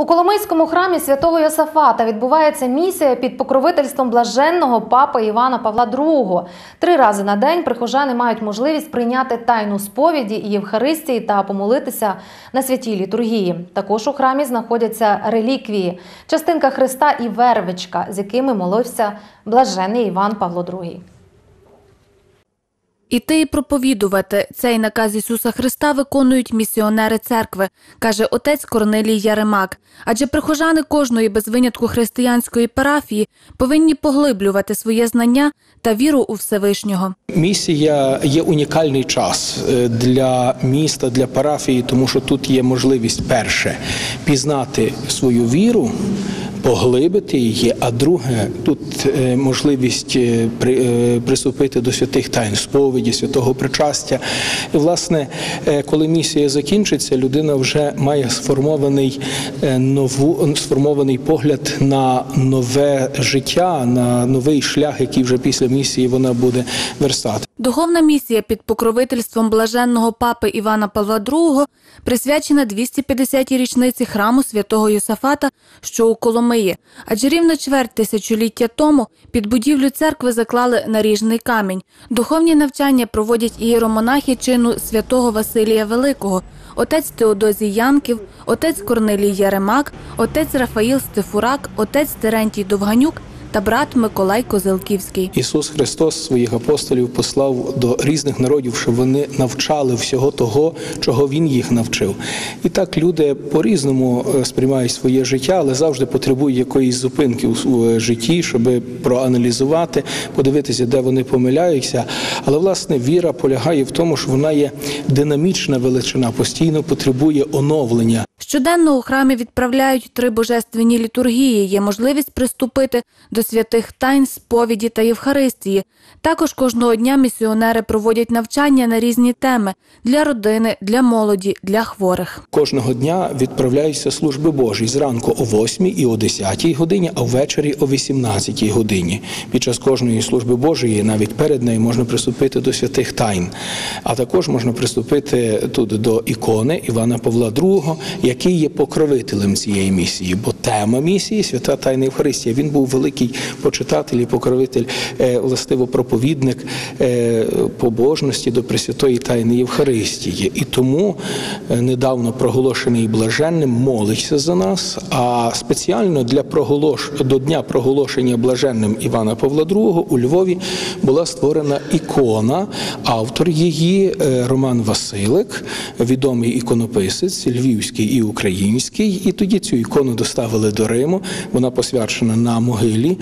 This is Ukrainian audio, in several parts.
У Коломийському храмі святого Йосафата відбувається місія під покровительством блаженного папи Івана Павла II. Три рази на день прихожани мають можливість прийняти тайну сповіді і Євхаристії та помолитися на святій літургії. Також у храмі знаходяться реліквії, частинка Христа і вервичка, з якими молився блажений Іван Павло II. Іти і проповідувати цей наказ Ісуса Христа виконують місіонери церкви, каже отець Корнелій Яремак. Адже прихожани кожної без винятку християнської парафії повинні поглиблювати своє знання та віру у Всевишнього. Місія є унікальний час е, для міста, для парафії, тому що тут є можливість перше пізнати свою віру. Поглибити її, а друге, тут е, можливість е, при- е, приступити до святих тайн сповіді, святого причастя. І, власне, коли місія закінчиться, людина вже має сформований нову сформований погляд на нове життя, на новий шлях, який вже після місії вона буде верстати. Духовна місія під покровительством блаженного папи Івана Павла II присвячена 250-й річниці храму святого Йосафата, що у Коломиї. Адже рівно чверть тисячоліття тому під будівлю церкви заклали наріжний камінь. Духовні навчання проводять ієромонахи чину святого Василія Великого, отець Теодозій Янків, отець Корнелій Яремак, отець Рафаїл Стефурак, отець Терентій Довганюк та брат Миколай Козелківський. Ісус Христос своїх апостолів послав до різних народів, щоб вони навчали всього того, чого Він їх навчив. І так люди по-різному е, сприймають своє життя, але завжди потребують якоїсь зупинки у житті, щоб проаналізувати, подивитися, де вони помиляються. Але власне віра полягає в тому, що вона є динамічна величина, постійно потребує оновлення. Щоденно у храмі відправляють три божественні літургії. Є можливість приступити до святих тайн, сповіді та Євхаристії. Також кожного дня місіонери проводять навчання на різні теми для родини, для молоді, для хворих. Кожного дня відправляються служби Божі зранку о 8 і о 10 годині, а ввечері о 18 годині. Під час кожної служби Божої, навіть перед нею, можна приступити до святих тайн. А також можна приступити тут до ікони Івана Павла II, який є покровителем цієї місії. Бо тема місії свята Тайна Євхаристія. Він був великий почитатель і покровитель, е, властиво проповідник е, побожності до Пресвятої Тайни Євхаристії. І тому е, недавно проголошений блаженним молиться за нас. А спеціально для проголош... до дня проголошення блаженним Івана Павла II у Львові була створена ікона. Автор її Роман Василик, відомий іконописець, львівський і український. І тоді цю ікону доставили до Риму. Вона посвячена на могилі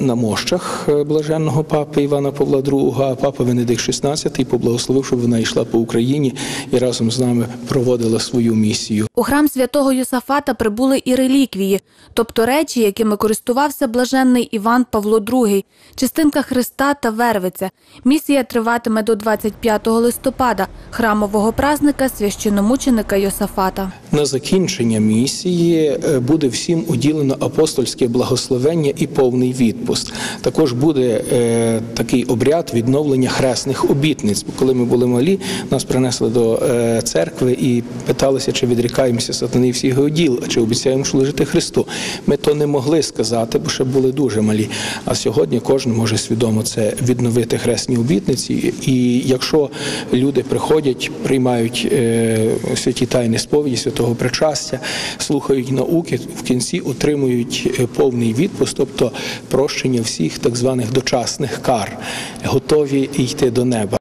на мощах е, блаженного папи Івана Павла II, а папа Венедикт XVI поблагословив, щоб вона йшла по Україні і разом з нами проводила свою місію. У храм святого Йосафата прибули і реліквії, тобто речі, якими користувався блаженний Іван Павло II, частинка Христа та Вервиця. Місія триватиме до 25 листопада, храмового празника священомученика Йосафата. На закінчення місії е, буде всім уділено апостольське благословення і повний відпуст. Також буде е, такий обряд відновлення хресних обітниць. Коли ми були малі, нас принесли до е, церкви і питалися, чи відрікаємося сатани всіх його діл, чи обіцяємо служити Христу. Ми то не могли сказати, бо ще були дуже малі. А сьогодні кожен може свідомо це відновити хресні обітниці. І якщо люди приходять, приймають е, святі тайни сповіді, святого причастя, слухають науки, в кінці отримують е, повний відпуск, тобто прощення всіх так званих дочасних кар, готові йти до неба.